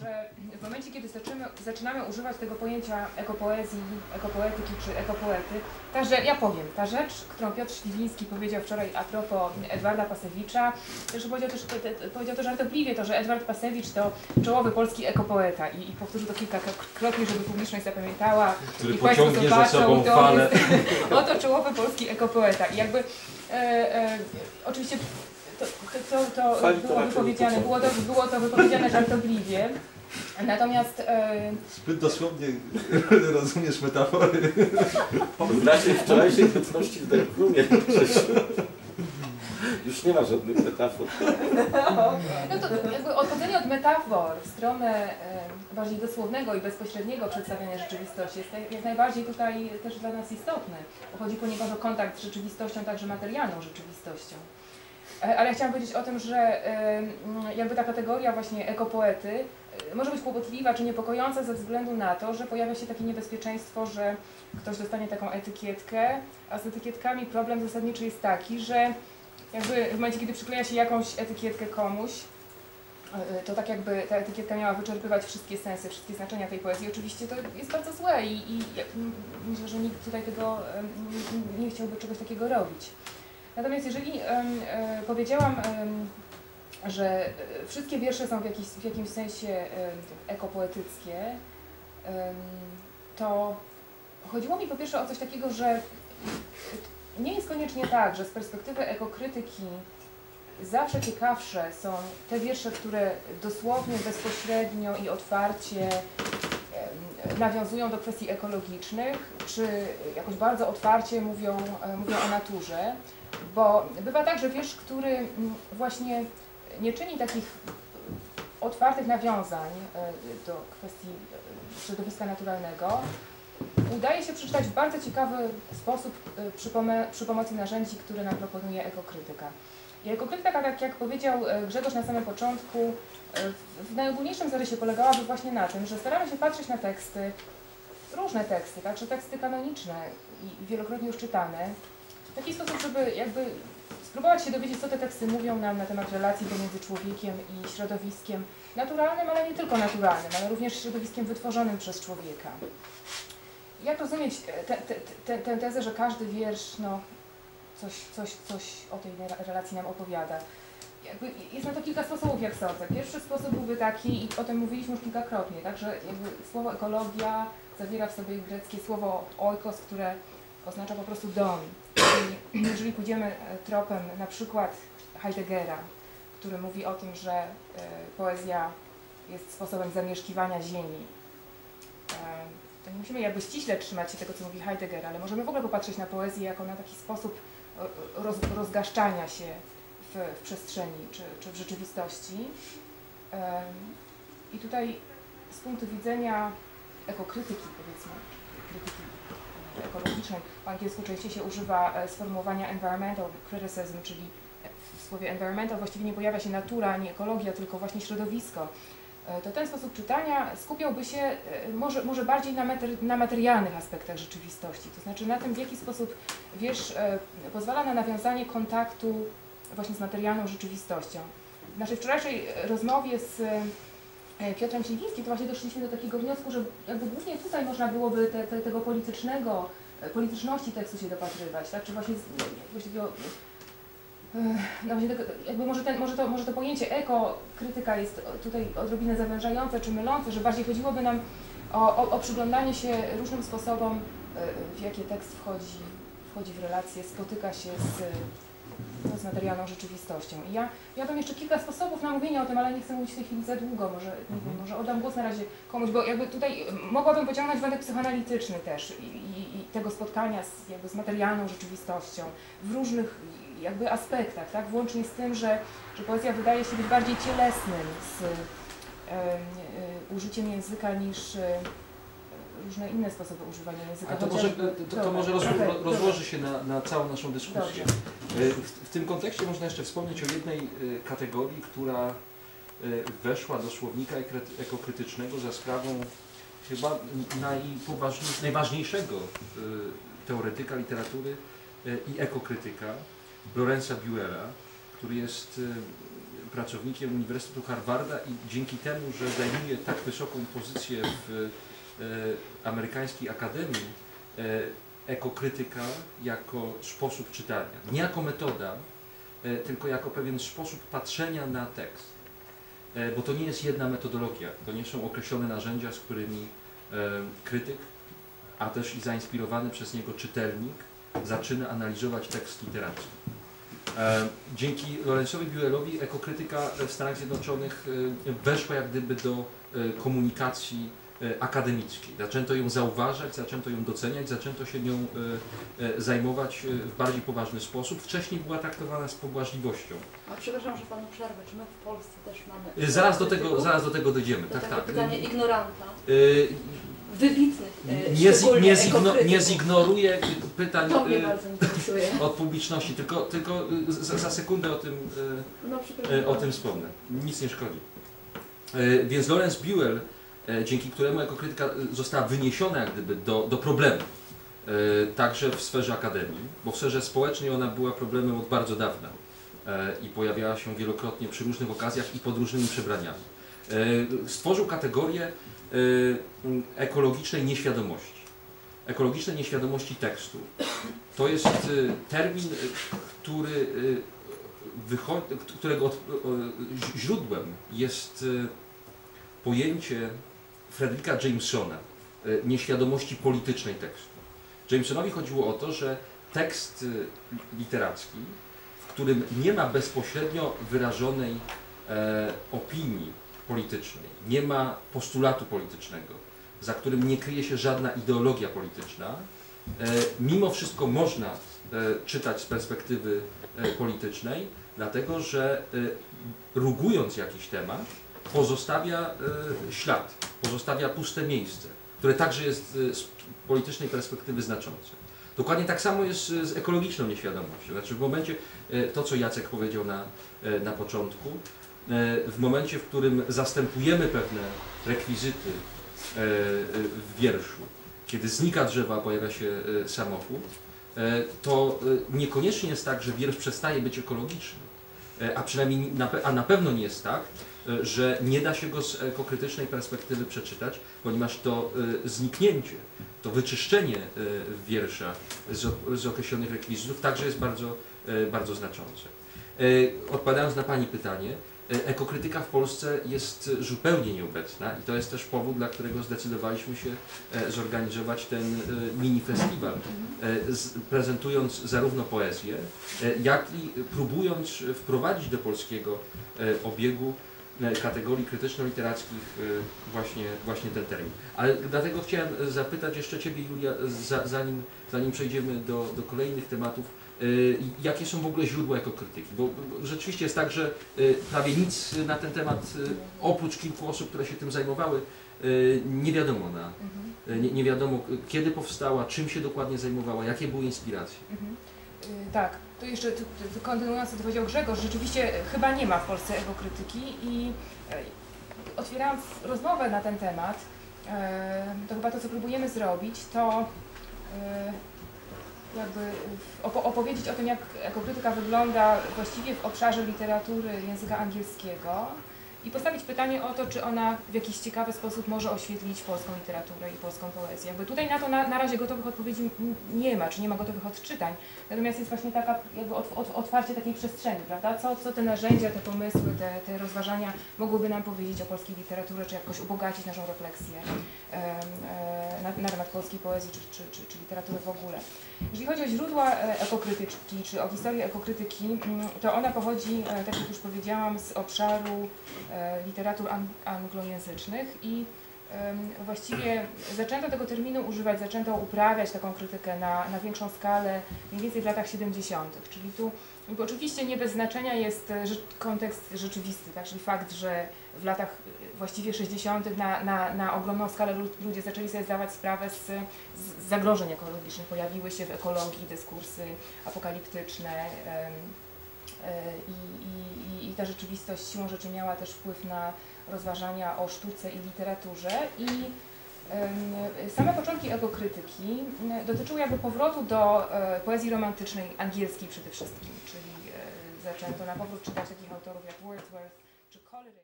że w momencie, kiedy zaczynamy, zaczynamy używać tego pojęcia ekopoezji, ekopoetyki czy ekopoety, ta rzecz, ja powiem, ta rzecz, którą Piotr Śliwiński powiedział wczoraj a propos Edwarda Pasewicza, że powiedział też te, te, powiedział to żartobliwie, to, że Edward Pasewicz to czołowy polski ekopoeta i, i powtórzył to kilkakrotnie, żeby publiczność zapamiętała Który i Państwo pociągnie za zobaczą, sobą to falę. jest oto czołowy polski ekopoeta i jakby e, e, oczywiście to, to, było wypowiedziane, było to, było to wypowiedziane żartobliwie. Natomiast e, Zbyt dosłownie rozumiesz metafory. W naszej wczorajszej obecności w Darkroomie już nie ma żadnych metafor. no to jakby odchodzenie od metafor w stronę e, bardziej dosłownego i bezpośredniego przedstawiania rzeczywistości jest jak- najbardziej tutaj też dla nas istotne. Chodzi ponieważ o kontakt z rzeczywistością, także materialną rzeczywistością. E, Ale ja chciałam powiedzieć o tym, że jakby ta kategoria właśnie ekopoety e, może być kłopotliwa czy niepokojąca ze względu na to, że pojawia się takie niebezpieczeństwo, że ktoś dostanie taką etykietkę, a z etykietkami problem zasadniczy jest taki, że jakby w momencie, kiedy przykleja się jakąś etykietkę komuś, e, to tak jakby ta etykietka miała wyczerpywać wszystkie sensy, wszystkie znaczenia tej poezji. Oczywiście to jest bardzo złe i, i myślę, że nikt tutaj tego nie chciałby czegoś takiego robić. Natomiast jeżeli e, powiedziałam, że e, wszystkie wiersze są w, jakiś, w jakimś sensie em, ekopoetyckie, to chodziło mi po pierwsze o coś takiego, że nie jest koniecznie tak, że z perspektywy ekokrytyki zawsze ciekawsze są te wiersze, które dosłownie, bezpośrednio i otwarcie nawiązują do kwestii ekologicznych, czy jakoś bardzo otwarcie mówią, e, mówią o naturze, bo bywa tak, że wiersz, który mm, właśnie nie czyni takich otwartych nawiązań e, do kwestii e, środowiska naturalnego, udaje się przeczytać w bardzo ciekawy sposób przy, przy pomocy narzędzi, które nam proponuje ekokrytyka. I ekokrytyka, tak jak, powiedział e, Grzegorz na samym początku, e, w- najogólniejszym zarysie polegałaby właśnie na tym, że staramy się patrzeć na teksty, różne teksty, także teksty kanoniczne i wielokrotnie już czytane, w taki sposób, żeby jakby spróbować się dowiedzieć, co te teksty mówią nam na temat relacji pomiędzy człowiekiem i środowiskiem naturalnym, ale nie tylko naturalnym, ale również środowiskiem wytworzonym przez człowieka. Jak rozumieć e, te- te- te- tę tezę, że każdy wiersz no, coś, coś, coś o tej re- relacji nam opowiada? Jakby jest na to kilka sposobów, jak sądzę. Pierwszy sposób byłby taki, i o tym mówiliśmy już kilkakrotnie, tak, że słowo ekologia zawiera w sobie greckie słowo oikos, które oznacza po prostu dom. Jeżeli pójdziemy e, tropem na przykład Heideggera, który mówi o tym, że e, poezja jest sposobem zamieszkiwania ziemi, e, to nie musimy jakby ściśle trzymać się tego, co mówi Heidegger, ale możemy w ogóle popatrzeć na poezję jako na taki sposób e, roz, rozgaszczania się w, w przestrzeni czy, czy w rzeczywistości. I tutaj z punktu widzenia ekokrytyki, powiedzmy, krytyki e, ekologicznej, po angielsku częściej się używa e, sformułowania environmental criticism, czyli w słowie environmental właściwie nie pojawia się natura, ani ekologia, tylko właśnie środowisko. E, To ten sposób czytania skupiałby się e, może, może bardziej na, mater, na materialnych aspektach rzeczywistości, to znaczy na tym, w jaki sposób wiersz e, pozwala na nawiązanie kontaktu właśnie z materialną rzeczywistością. W naszej wczorajszej rozmowie z Piotrem Śliwińskim to właśnie doszliśmy do takiego wniosku, że jakby głównie tutaj można byłoby te, te, tego politycznego, polityczności tekstu się dopatrywać, tak? Czy właśnie z, jakiegoś takiego e, no właśnie tego, jakby może, ten, może, to, może to pojęcie eko, krytyka jest tutaj odrobinę zawężające czy mylące, że bardziej chodziłoby nam o, o, o przyglądanie się różnym sposobom, e, w jakie tekst wchodzi, wchodzi w relacje, spotyka się z, no, z materialną rzeczywistością. I ja miałabym jeszcze kilka sposobów na mówienie o tym, ale nie chcę mówić w tej chwili za długo, może, nie wiem, może oddam głos na razie komuś, bo jakby tutaj mogłabym pociągnąć wątek psychoanalityczny też i tego spotkania z, jakby z materialną rzeczywistością w różnych jakby aspektach, tak? włącznie z tym, że, że poezja wydaje się być bardziej cielesnym z e, użyciem języka niż e, różne inne sposoby używania języka. A to może, chociażby- to, to może roz, okej, ro- dobra. rozłoży się na, na całą naszą dyskusję. E, W, w tym kontekście można jeszcze wspomnieć o jednej e, kategorii, która e, weszła do słownika ekokrytycznego za sprawą chyba najważniejszego e, teoretyka literatury e, i ekokrytyka, Lorenza Buera, który jest e, pracownikiem Uniwersytetu Harvarda i dzięki temu, że zajmuje tak wysoką pozycję w amerykańskiej akademii, ekokrytyka jako sposób czytania. Nie jako metoda, tylko jako pewien sposób patrzenia na tekst. E, bo to nie jest jedna metodologia, to nie są określone narzędzia, z którymi e, krytyk, a też i zainspirowany przez niego czytelnik zaczyna analizować tekst literacki. E, Dzięki Lorenzowi Buellowi ekokrytyka w Stanach Zjednoczonych weszła jak gdyby do komunikacji akademickiej. Zaczęto ją zauważać, zaczęto ją doceniać, zaczęto się nią e, e, zajmować e, w bardziej poważny sposób. Wcześniej była traktowana z pobłażliwością. A przepraszam, że panu przerwę. Czy my w Polsce też mamy... E, Zaraz do tego, zaraz do tego dojdziemy. Tak, tak. pytanie ignoranta. E, Wybitnych, e, Nie, szczególnie nie, zigno, nie zignoruję pytań e, od publiczności, tylko, tylko e, za, za sekundę o tym, e, No. E, O tym wspomnę. Nic nie szkodzi. E, Więc Lawrence Buell, e, dzięki któremu ekokrytyka e, została wyniesiona jak gdyby do, do problemu, e, także w sferze akademii, bo w sferze społecznej ona była problemem od bardzo dawna e, i pojawiała się wielokrotnie przy różnych okazjach i pod różnymi przebraniami. E, Stworzył kategorię e, ekologicznej nieświadomości. Ekologicznej nieświadomości tekstu. To jest e, termin, e, który e, którego źródłem jest e, pojęcie Fredrika Jamesona, e, nieświadomości politycznej tekstu. Jamesonowi chodziło o to, że tekst e, literacki, w którym nie ma bezpośrednio wyrażonej e, opinii politycznej, nie ma postulatu politycznego, za którym nie kryje się żadna ideologia polityczna, mimo wszystko można czytać z perspektywy politycznej, dlatego że rugując jakiś temat, pozostawia e, ślad, pozostawia puste miejsce, które także jest e, z politycznej perspektywy znaczące. Dokładnie tak samo jest e, z ekologiczną nieświadomością. Znaczy w momencie, to co Jacek powiedział na, na początku, w momencie, w którym zastępujemy pewne rekwizyty w wierszu, kiedy znika drzewa, pojawia się samochód, to niekoniecznie jest tak, że wiersz przestaje być ekologiczny, a przynajmniej a na pewno nie jest tak, że nie da się go z ekokrytycznej perspektywy przeczytać, ponieważ to e, zniknięcie, to wyczyszczenie e, wiersza z, określonych rekwizytów także jest bardzo, e, bardzo znaczące. E, Odpowiadając na Pani pytanie, e, ekokrytyka w Polsce jest e, zupełnie nieobecna i to jest też powód, dla którego zdecydowaliśmy się e, zorganizować ten e, mini festiwal, e, prezentując zarówno poezję, e, jak i próbując wprowadzić do polskiego e, obiegu e, kategorii krytyczno-literackich e, właśnie, właśnie ten termin. Ale dlatego chciałem e, zapytać jeszcze Ciebie, Julia, za, zanim, zanim przejdziemy do, do kolejnych tematów, e, jakie są w ogóle źródła ekokrytyki? Bo rzeczywiście jest tak, że e, prawie nic na ten temat, e, oprócz kilku osób, które się tym zajmowały, e, nie wiadomo na, Mhm. e, nie, nie wiadomo e, kiedy powstała, czym się dokładnie zajmowała, jakie były inspiracje. Mhm. Y, Tak, to jeszcze kontynuując co powiedział Grzegorz, rzeczywiście chyba nie ma w Polsce ekokrytyki i e, otwierając rozmowę na ten temat, to chyba to, co próbujemy zrobić, to jakby opo- opowiedzieć o tym, jak ekokrytyka wygląda właściwie w obszarze literatury języka angielskiego i postawić pytanie o to, czy ona w jakiś ciekawy sposób może oświetlić polską literaturę i polską poezję. Jakby tutaj na to na, na razie gotowych odpowiedzi nie ma, czy nie ma gotowych odczytań. Natomiast jest właśnie taka jakby ot, ot, otwarcie takiej przestrzeni, prawda? Co, co te narzędzia, te pomysły, te, te rozważania mogłyby nam powiedzieć o polskiej literaturze, czy jakoś ubogacić naszą refleksję na, na temat polskiej poezji, czy, czy, czy, czy literatury w ogóle. Jeżeli chodzi o źródła e, ekokrytyczki, czy o historię ekokrytyki, mm, to ona pochodzi, e, tak jak już powiedziałam, z obszaru e, literatur ang- anglojęzycznych i właściwie zaczęto tego terminu używać, zaczęto uprawiać taką krytykę na, na większą skalę mniej więcej w latach 70., czyli tu oczywiście nie bez znaczenia jest kontekst rzeczywisty, tak? czyli fakt, że w latach właściwie 60. Na, na, na ogromną skalę lu- ludzie zaczęli sobie zdawać sprawę z, z zagrożeń ekologicznych. Pojawiły się w ekologii dyskursy apokaliptyczne e, i, i, i- ta rzeczywistość siłą rzeczy miała też wpływ na rozważania o sztuce i literaturze i same początki ekokrytyki m, dotyczyły jakby powrotu do e, poezji romantycznej angielskiej przede wszystkim, czyli e, zaczęto na powrót czytać takich autorów jak Wordsworth czy Coleridge.